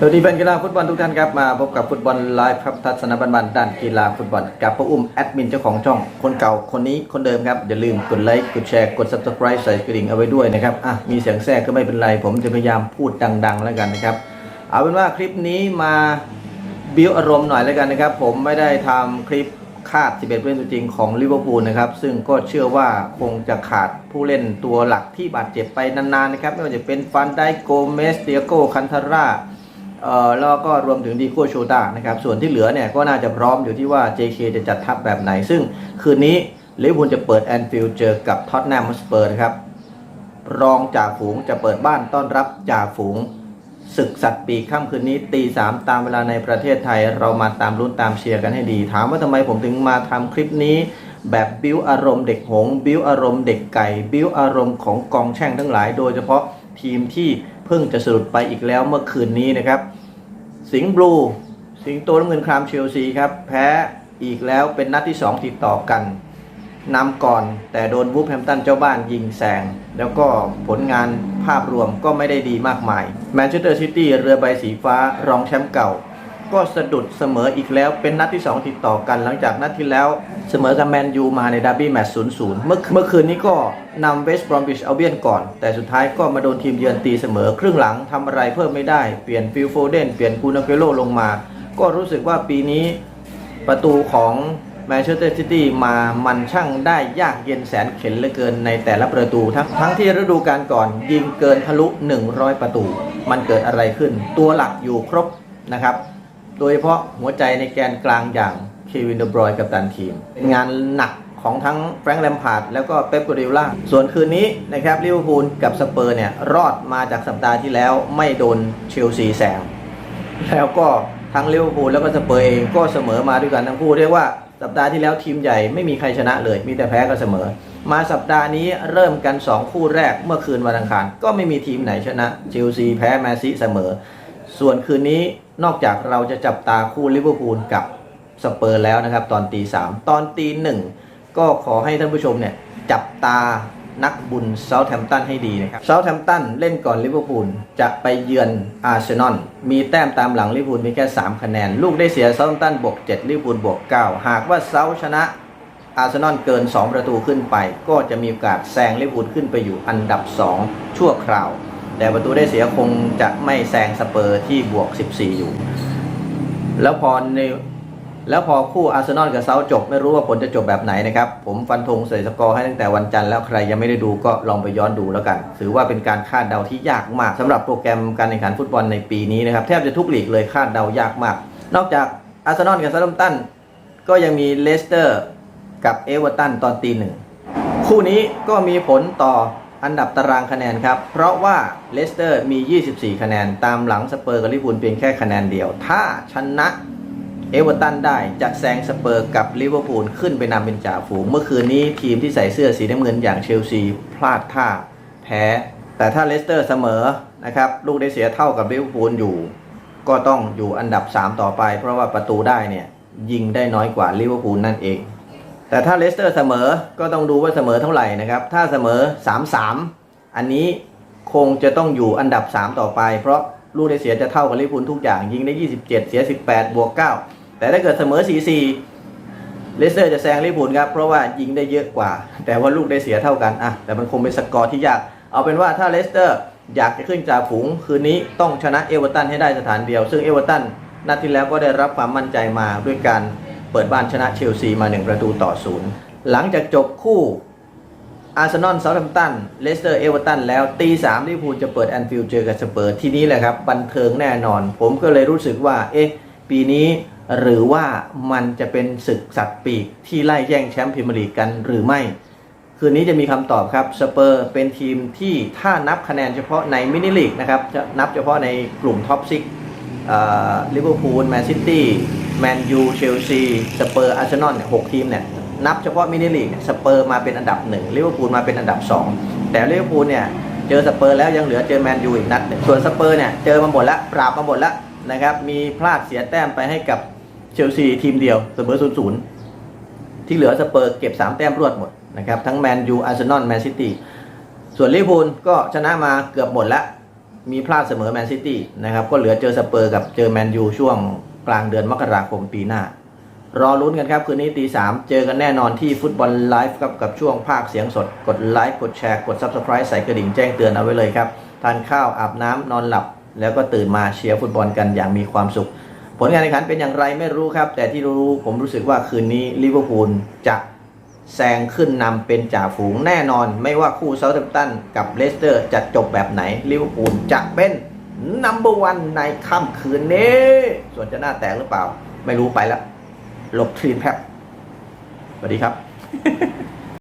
สวัสดีแฟนกีฬาฟุตบอลทุกท่านครับมาพบกับฟุตบอลไลฟ์ครับทัศนบันบันด้านกีฬาฟุตบอลกับพระอุ้มแอดมินเจ้าของช่องคนเก่าคนนี้คนเดิมครับ อย่าลืมกดไลค์กดแชร์กด subscribe ใส่กระดิ่งเอาไว้ด้วยนะครับอะมีเสียงแทรกก็ไม่เป็นไร ผมจะพยายามพูดดัง ๆ แล้วกันนะครับ เอาเป็นว่าคลิปนี้มาบิวอารมณ์หน่อยแล้วกันนะครับ ผมไม่ได้ทำคลิปคาด 11 ผู้เล่นตัวจริงของลิเวอร์พูลนะครับ ซึ่งก็เชื่อว่าคงจะขาดผู้เล่นตัวหลักที่บาดเจ็บไปนานๆนะครับไม่ว่าจะเป็นฟันไดโกเมสเตียโกคันทาร่า แล้วก็รวมถึงดีโก้โชตานะครับ ส่วนที่เหลือเนี่ยก็น่าจะพร้อมอยู่ที่ว่า JK จะจัดทัพแบบไหน ซึ่งคืนนี้ลิเวอร์พูลจะเปิดแอนฟิลด์เจอกับท็อตแนมสเปอร์นะครับ รองจ่าฝูงจะเปิดบ้านต้อนรับจ่าฝูงศึกสัตว์ปีกค่ำคืนนี้ตีสามตามเวลาในประเทศไทย เรามาตามลุ้นตามเชียร์กันให้ดี ถามว่าทำไมผมถึงมาทำคลิปนี้แบบบิ้วอารมณ์เด็กหงส์บิ้วอารมณ์เด็กไก่ บิ้วอารมณ์ของกองแช่งทั้งหลาย โดยเฉพาะ ทีมที่เพิ่งจะสะดุดไปอีกแล้วเมื่อคืนนี้นะครับ สิงห์บลูสิงห์โตน้ำเงินครามเชลซีครับ แพ้อีกแล้วเป็นนัดที่ 2 ติดต่อกันนำก่อนแต่โดนวูฟแฮมตันเจ้าบ้านยิงแซงแล้วก็ผลงานภาพรวมก็ไม่ได้ดีมากมายแมนเชสเตอร์ซิตี้เรือใบสีฟ้ารองแชมป์เก่า ก็สะดุดเสมออีกแล้วเป็นนัดที่ 2 ติดต่อกัน หลังจากนัดที่แล้วเสมอกับแมนยูมาในดาร์บี้แมตช์0-0เมื่อเมื่อคืนนี้ก็นำเวสต์บรอมบิชเอาเบียนก่อน แต่สุดท้ายก็มาโดนทีมเยือนตีเสมอ ครึ่งหลังทำอะไรเพิ่มไม่ได้ เปลี่ยนฟิลโฟเดนเปลี่ยนกูนาเกโลลงมา ก็รู้สึกว่าปีนี้ประตูของแมนเชสเตอร์ซิตี้มามันช่างได้ยากเย็นแสนเข็นเหลือเกินในแต่ละประตูทั้งทั้งที่ฤดูกาลก่อนยิงเกินทะลุ 100 ประตู มันเกิดอะไรขึ้น ตัวหลักอยู่ครบนะครับ โดยเฉพาะหัวใจในแกนกลางอย่างเควินเดอบรอยกับตันทีม เป็นงานหนักของทั้งแฟรงค์แลมพาร์ดแล้วก็เป๊ปกัวดิล่าส่วนคืนนี้นะครับลิเวอร์พูลกับสเปอร์เนี่ย รอดมาจากสัปดาห์ที่แล้วไม่โดนเชลซีแซงแล้วก็ทั้งลิเวอร์พูลแล้วก็สเปอร์เองก็เสมอมาด้วยกันทั้งคู่เรียกว่าสัปดาห์ที่แล้วทีมใหญ่ไม่มีใครชนะเลย มีแต่แพ้ก็เสมอ มาสัปดาห์นี้เริ่มกัน 2 คู่แรกเมื่อคืนวันอังคาร ก็ไม่มีทีมไหนชนะเชลซีแพ้แมนซีเสมอ ส่วนคืนนี้นอกจากเราจะจับตาคู่ลิเวอร์พูลกับสเปอร์แล้วนะครับ ตอนตีสามตอนตีหนึ่งก็ขอให้ท่านผู้ชมเนี่ยจับตานักบุญเซาท์แฮมป์ตันให้ดีนะครับเซาท์แฮมป์ตันเล่นก่อนลิเวอร์พูลจะไปเยือนอาร์เซนอลมีแต้มตามหลังลิเวอร์พูลมีแค่ 3 คะแนน ลูกได้เสียเซาท์แฮมป์ตันบวก7ลิเวอร์พูลบวก9หากว่าเซาท์ชนะอาร์เซนอลเกิน 2 ประตูขึ้นไป ก็จะมีโอกาสแซงลิเวอร์พูลขึ้นไปอยู่อันดับ 2 ชั่วคราว แต่ประตูได้เสียคงจะไม่แซงสเปอร์ที่บวก 14 อยู่ แล้วพอในแล้วพอคู่อาร์เซนอลกับเซาท์จบ ไม่รู้ว่าผลจะจบแบบไหนนะครับ ผมฟันธงใส่สกอร์ให้ตั้งแต่วันจันทร์แล้วใครยังไม่ได้ดูก็ลองไปย้อนดูแล้วกัน ถือว่าเป็นการคาดเดาที่ยากมากสำหรับโปรแกรมการแข่งขันฟุตบอลในปีนี้นะครับ แทบจะทุกลีกเลยคาดเดายากมาก นอกจากอาร์เซนอลกับเซาท์ตันก็ยังมีเลสเตอร์กับเอเวอร์ตันตอนตีหนึ่งคู่นี้ก็มีผลต่อ อันดับตารางคะแนนครับ เพราะว่าเลสเตอร์มี 24 คะแนน ตามหลังสเปอร์กับลิเวอร์พูลเพียงแค่คะแนนเดียว ถ้าชนะเอเวอร์ตันได้จะแซงสเปอร์กับลิเวอร์พูลขึ้นไปนำเป็นจ่าฝูง เมื่อคืนนี้ทีมที่ใส่เสื้อสีน้ำเงินอย่างเชลซีพลาดท่าแพ้ แต่ถ้าเลสเตอร์เสมอนะครับลูกได้เสียเท่ากับลิเวอร์พูลอยู่ ก็ต้องอยู่อันดับ 3 ต่อไป เพราะว่าประตูได้เนี่ยยิงได้น้อยกว่าลิเวอร์พูลนั่นเอง แต่ถ้าเลสเตอร์เสมอก็ต้องดูว่าเสมอเท่าไหร่นะครับ ถ้าเสมอ 3-3 อันนี้คงจะต้องอยู่อันดับ 3 ต่อไป เพราะลูกได้เสียจะเท่ากับลิเวอร์พูลทุกอย่าง ยิงได้ 27 เสีย 18 บวก 9 แต่ถ้าเกิดเสมอ 4-4 เลสเตอร์จะแซงลิเวอร์พูลครับ เพราะว่ายิงได้เยอะกว่า แต่ว่าลูกได้เสียเท่ากันอะแต่มันคงเป็นสกอร์ที่ยาก เอาเป็นว่าถ้าเลสเตอร์อยากจะขึ้นจ่าฝูงคืนนี้ต้องชนะเอเวอร์ตันให้ได้สถานเดียว ซึ่งเอเวอร์ตันนัดที่แล้วก็ได้รับความมั่นใจมาด้วยการ เปิดบ้านชนะเชลซีมา 1 ประตูต่อศูนย์หลังจากจบคู่อาร์เซนอลเซาท์แฮมป์ตัน เลสเตอร์ เอเวอร์ตัน แล้วตีสามลิเวอร์พูลจะเปิดแอนฟิลด์เจอกับสเปอร์ทีนี้แหละครับ บันเทิงแน่นอน ผมก็เลยรู้สึกว่า เอ๊ะ ปีนี้หรือว่ามันจะเป็นศึกสัตว์ปีกที่ไล่แย่งแชมป์พรีเมียร์ลีกกันหรือไม่ คืนนี้จะมีคำตอบครับ สเปอร์เป็นทีมที่ถ้านับคะแนนเฉพาะในมินิลีกนะครับ จะนับเฉพาะในกลุ่มท็อปซิกลิเวอร์พูลแมนซิตี้ แมนยู เชลซี สเปอร์ อาร์เซนอลเนี่ยหกทีมเนี่ย นับเฉพาะมินิลีกเนี่ยสเปอร์มาเป็นอันดับหนึ่งลิเวอร์พูลมาเป็นอันดับสองแต่ลิเวอร์พูลเนี่ย เจอสเปอร์แล้วยังเหลือเจอแมนยูอีกนัดหนึ่งส่วนสเปอร์เนี่ย เจอมาหมดล้วปราบมาหมดล้วนะครับ มีพลาดเสียแต้มไปให้กับเชลซีทีมเดียวเสมอศูนย์ศูนย์ที่เหลือสเปอร์เก็บ 3 แต้มรวดหมดนะครับทั้งแมนยู อาร์เซนอล แมนซิตี้ ส่วนลิเวอร์พูลก็ชนะมาเกือบหมดล้วมีพลาดเสมอแมนซิตี้นะครับก็เหลือเจอสเปอร์กับเจอแมนยูช่วง กลางเดือนมกราคมปีหน้า รอลุ้นกันครับ คืนนี้ตีสามเจอกันแน่นอนที่ฟุตบอลไลฟ์ครับกับช่วงภาคเสียงสด กดไลค์กดแชร์กด Subscribe ใส่กระดิ่งแจ้งเตือนเอาไว้เลยครับทานข้าวอาบน้ำนอนหลับ แล้วก็ตื่นมาเชียร์ฟุตบอลกันอย่างมีความสุข ผลการแข่งขันเป็นอย่างไรไม่รู้ครับ แต่ที่รู้ผมรู้สึกว่าคืนนี้ลิเวอร์พูลจะแซงขึ้นนำเป็นจ่าฝูงแน่นอน ไม่ว่าคู่เซาท์แฮมป์ตันกับเลสเตอร์จะจบแบบไหนลิเวอร์พูลจะเป็น นัมเบอร์วันในค่ำคืนนี้ ส่วนจะหน้าแตกหรือเปล่า ไม่รู้ไปแล้วหลบทรีนแพบสวัสดีครับ